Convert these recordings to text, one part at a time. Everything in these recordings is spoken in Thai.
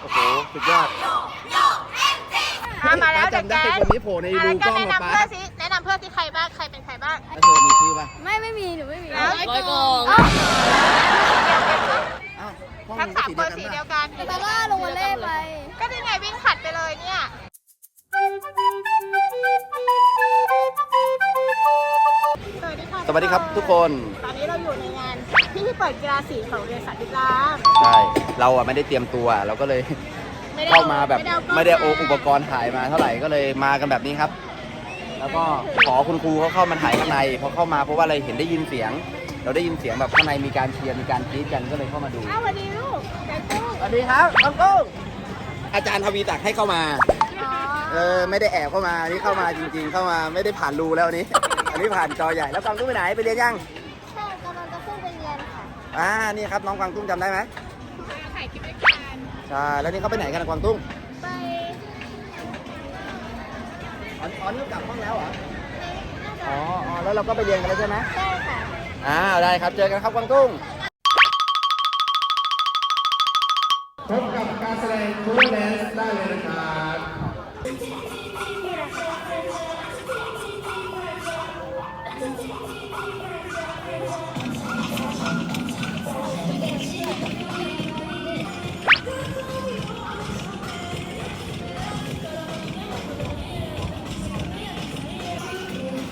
โอ้โหสุดยอดอะมาแล้วป้จำได้เด็กคนนี้โผล่ในอะรูก็กล้องแนะมานำป้าเพื่อนสิแนะนำเพื่อนที่ใครบ้าง ใครเป็นใครบ้าง แล้วเธอมีชื่อป่ะไม่ไม่มีหนูไม่มีร้อยกองอ้าวอ้าวห้องทั้งก็สามคนสีสีเดีเดียยววกันแต่ว่าลงมาเล่ไป ก็นี่ไงวิ่งขัดไปเลยเนี่ย สวัสดีค่ะสวัสดีครับทุกคน ตอนนี้เราอยู่ในงานพิธีเปิดกีฬาสีของโรงเรียนสันติรามใช่เราอะไม่ได้เตรียมตัวเราก็เลยไม่ได้เข้ามาแบบเอไม่ได้โอล้งอุปกรณ์ถ่ายมาเท่าไหร่ก็เลยมากันแบบนี้ครับ แล้วก็ขอคุณครูเขาเข้ามาถ่ายข้างในพอเข้ามาเพราะว่าอะไรเห็นได้ยินเสียง เราได้ยินเสียงแบบข้างในมีการเชียร์มีการกรี๊ดกันก็เลยเข้ามาดูอ้าวสวัสดีลูกไก่กุ้งสวัสดีครับน้องกุ้งอาจารย์ทวีตักให้เข้ามาอ๋อเออไม่ได้แอบเข้ามานี่เข้ามาจริง ๆ เข้ามาไม่ได้ผ่านรูแล้วอันนี้ อันนี้ผ่านจอใหญ่แล้วกวางตุ้งไปไหนไปเรียนยังใช่กำลังจะขึ้นไปเรียนค่ะอ่านี่ครับน้องกวางตุ้งจำได้ไหมถ่ายคลิปด้วยกันใช่แล้วนี่เขาไปไหนกันนะกวางตุ้งไปอ๋ออ๋อนี่กลับห้องแล้วเหรออ๋ออ๋อแล้วเราก็ไปเรียนกันแล้วใช่ไหมใช่ค่ะอ่าได้ครับเจอกันครับกวางตุ้งพบกับการแสดงคูเวอร์แดนซ์ได้เลยนะครับ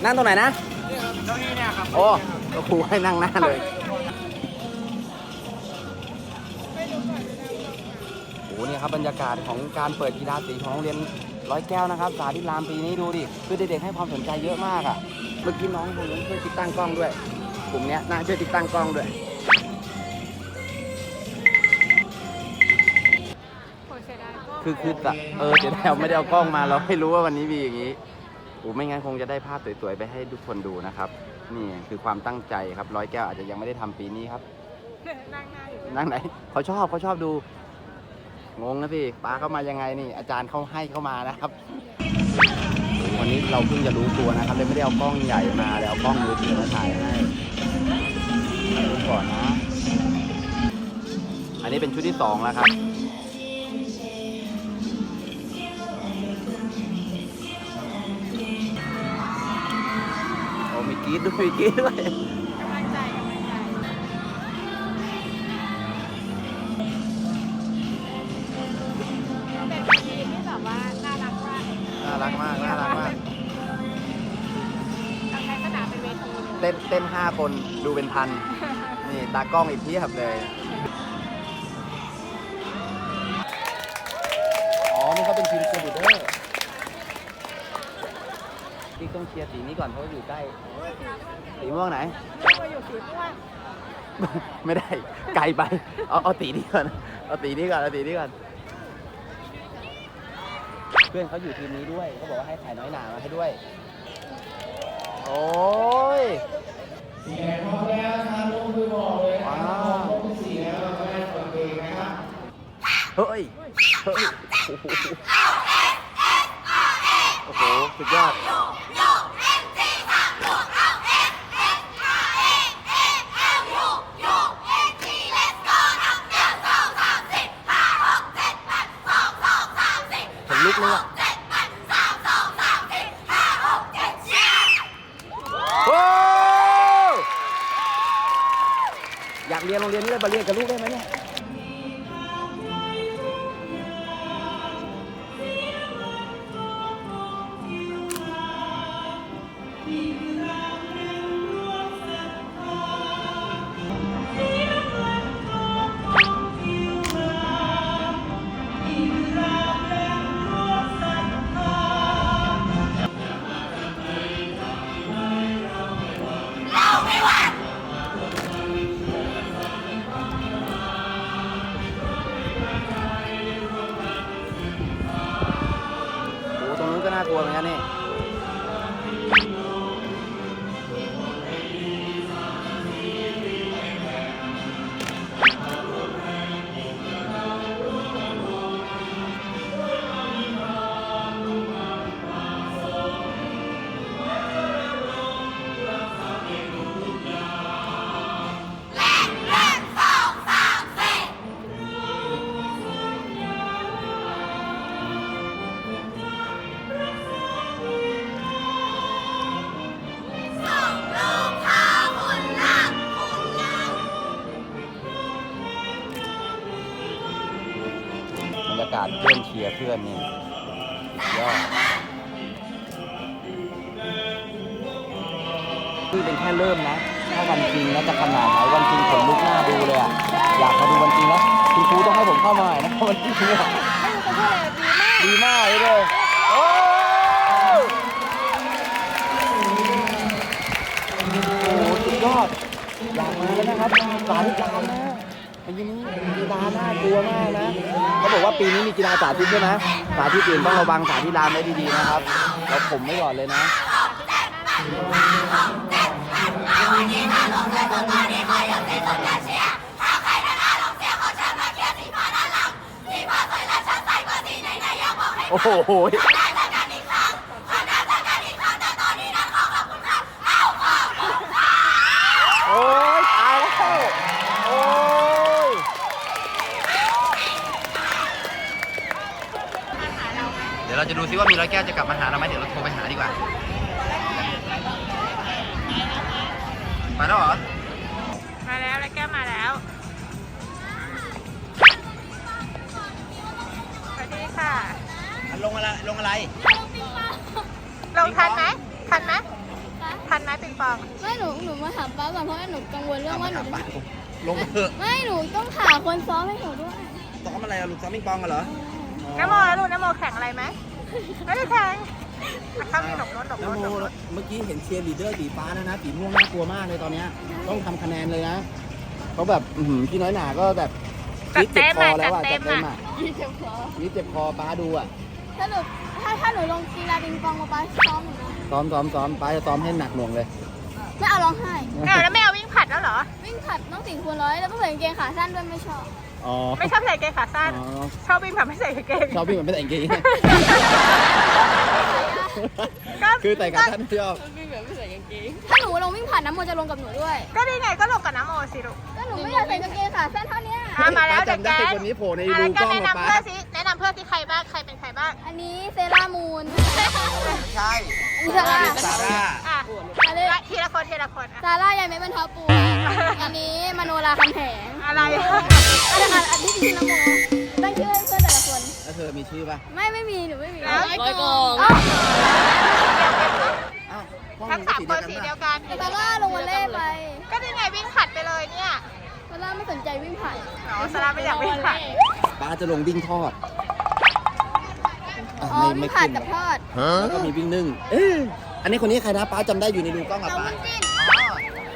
นั่งตรงไหนนะตรงนี้เนี่ยครับโอ้ก็ครูให้นั่งหน้าเลยโอ้เนี่ยครับบรรยากาศของการเปิดกีฬาสีของโรงเรียนร้อยแก้วนะครับ สาธิตรามปีนี้ดูดิคือเด็กๆให้ความสนใจเยอะมากอะเมื่อกี้น้องคนนั้นช่วยติดตั้งกล้องด้วยกลุ่มเนี้ยน่าช่วยติดตั้งกล้องด้วยโหเสียดายก็คือคือแต่เออเดี๋ยวเราไม่ได้เอากล้องมาเราไม่รู้ว่าวันนี้มีอย่างนี้โอ้ไม่งั้นคงจะได้ภาพสวยๆไปให้ทุกคนดูนะครับ นี่คือความตั้งใจครับร้อยแก้วอาจจะยังไม่ได้ทำปีนี้ครับนั่งหน้าอยู่นั่งไหนเขาชอบเขาชอบดู งงนะพี่ป้าเข้ามายังไงนี่ อาจารย์เขาให้เข้ามานะครับโอ้วันนี้เราเพิ่งจะรู้ตัวนะครับเลยไม่ได้เอากล้องใหญ่มาเลยเอากล้องมือถือมาถ่ายให้ดูก่อนนะ อันนี้เป็นชุดที่สองแล้วครับ กรีดด้วยมีกรีดด้วยกำลังใจกำลังใจเป็นทีมที่แบบว่าน่ารักมากน่ารักมากน่ารักมากทางใช้สนามเป็นเวทีเลย เต้นเต้นห้าคนดูเป็นพัน นี่ตากล้องอีกเพียบเลย ต้องเชียร์สีนี้ก่อนเพราะว่าอยู่ใกล้ สีม่วงไหน เรียกว่าอยู่สีม่วงไม่ได้ไกลไป เอาเอาตีนี้ก่อนเอาตีนี้ก่อนเอาตีนี้ก่อนเพื่อนเขาอยู่ทีมนี้ด้วยเขาบอกว่าให้ถ่ายน้อยหนามาให้ด้วย โอ้ยสีแดงพร้อมแล้วนะครับลงมือบอกเลยนะว้าครับวพบสีแล้วเราก็ได้เปิดเพลงนะครับเฮ้ยเฮ้ยโอ้โหโอ้โหสุดยอด ผมลุกเลยอะโอ้ อยากเรียนโรงเรียนนี้เลยมาเรียนกับลูกได้ไหมเนี่ย ก็น่ากลัวเหมือนกันนี่ ยร์เพื่อนนี่ยอดนี่เป็นแค่เริ่มนะ ถ้าวันจริงแล้วจะขนาดไหนวันจริงขนลุกหน้าดูเลยอะอยากมาดูวันจริงแล้วคุณครูต้องให้ผมเข้ามาหน่อยนะวันจริงเนี่ยไม่รู้จะพูดอะไรดีมากเลยเลยโอ้โหสุดยอดอยากมาแล้วนะครับสาธิตลานนะ ปีนี้กีฬาน่ากลัวมากนะเขาบอกว่าปีนี้มีกีฬาสาธิตใช่ไหมสาธิตอื่นต้องระวังสาธิตลานไว้ดีๆนะครับเราผมไม่ก่อนเลยนะโอ้โห โอ้ยตายแล้ว โอ้ย เดี๋ยวเราจะดูซิว่ามีร้อยแก้วจะกลับมาหาเราไหมเดี๋ยวเราโทรไปหาดีกว่ามาแล้วเหรอมาแล้วแล้วแก้วมาแล้วสวัสดีค่ะลงอะไรลงอะไร ลงทันไหมทันไหมทันไหมปิงปองไม่หนูหนูมาถามป้าก่อนเพราะว่าหนูกังวลเรื่องว่าหนูลงไปเถอะไม่หนูต้องหาคนซ้อมให้หนูด้วยซ้อมอะไรอะลูกซ้อมปิงปองกันเหรอน้ำโมแล้วลูกน้ำโมแข่งอะไรไหม ไม่ได้แข่งอะข้ามมีหลบรถหลบรน้ำถโมหลบรถเมื่อกี้เห็นเชียร์ลีดเดอร์สีฟ้านะนะสีม่วงน่ากลัวมากเลยตอนเนี้ยต้องทำคะแนนเลยนะเขาแบบอื้อหือพี่น้อยหนาก็แบบจัดเจ็บเต็มคออะแล้วจัดอะเต็จัดมเต็มอะอะยี่เจ็บคอนี่เจ็บคอป้าดูอะสรุปถ้าถ้าหนูลงกีฬาปิงปองมาป้าซ้อมหนูนะซ้อมซ้อมซ้อมป้าจะซ้อมให้หนักหน่วงเลยไม่เอาร้องไห้เออแล้วไม่เอาวิ่งผัดแล้วเหรอ วิ่งผัดต้องสี่คูณร้อยแล้วต้องใส่กางเกงขาสั้นด้วยไม่ชอบ อ๋อ ไม่ชอบใส่กางเกงขาสั้น อ๋อ ชอบวิ่งแบบไม่ใส่กางเกง ชอบพี่เหมือนเป็นแต่งเกง ก็ คือแต่งกับท่านไม่ชอบถ้าหนูลงวิ่งผัดน้ำโมจะลงกับหนูด้วย ก็นี่ไงก็ลงกับน้ำโมสิลูก ก็หนูไม่อยากใส่กางเกงขาสั้นเท่าเนี้ยอะมาแล้วป้จำได้เด็กๆคนนี้โผล่ในอะรูแล้วกก็ล้องแนะของนำป้าเพื่อนสิแนะนำเพื่อนที่ใครบ้างใครเป็นใครบ้างอันนี้เซรามูนใช่อันนี้ซาร่าซาร่าอะอันนี้ที ละคนทีละคนอะซาร่ายายเมฆบรรเทาปูอันนี้มโนราคำแหงอะไร อันนี้อันที่ชื่อน้ำโมตั้งชื่อให้เพื่อนแต่ละคน แล้วเธอมีชื่อป่ะไม่ไม่มีหนูไม่มีแล้วร้อยกองอ้าวห้องทั้งมึสามก็คนสีเดียวกัน ซาร่าลงวอลเล่ไปก็นี่ไงวิ่งผัดไปเลยเนี่ยซาร่าไม่สนใจวิ่งผ่านอ๋อสลาไม่อยากวิ่งผัดป้าจะลงวิ่งทอดอะอ๋อไม่วิ่ไม่งผ่านขึ้นกับทอดแล้วก็มีวิ่งนึ่งเอ๊ะอันนี้คนนี้ใครนะป้าจำได้อยู่ในรูกล้องกับเราป้าวิ่งจิ้น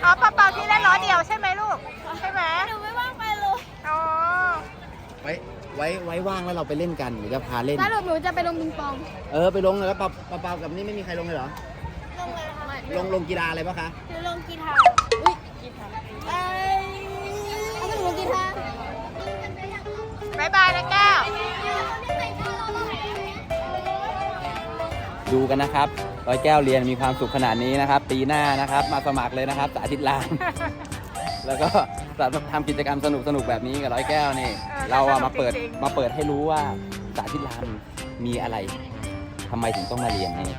อ๋อเปาเปาที่เล่นล้อเดียวใช่ไหมลูก ใช่ไหมหนูไม่ว่างไปเลยอ๋อไว้ไว้ไว้ว่างแล้วเราไปเล่นกันเดี๋ยวจะพาเล่น สรุปหนูจะไปลงปิงปองเออไปลงเลยแล้วเปาเปาเปากับนี่ไม่มีใครลงเลยเหรอ ลงเลยค่ะลงลงกีฬาอะไรปะคะ หนูลงกีฬาอุ้ยกีฬาเอ้ยเอาไปหนูลงกีฬาบายบายนะแก้ว ดูกันนะครับ ร้อยแก้วเรียนมีความสุขขนาดนี้นะครับ ปีหน้านะครับ มาสมัครเลยนะครับสาธิตลานแล้วก็ทำกิจกรรมสนุกสนุกๆแบบนี้กับร้อยแก้วนี่ เออเราอะสนุกมาเปิดจริงๆ มาเปิดให้รู้ว่าสาธิตลานมีอะไรทำไมถึงต้องมาเรียนนี่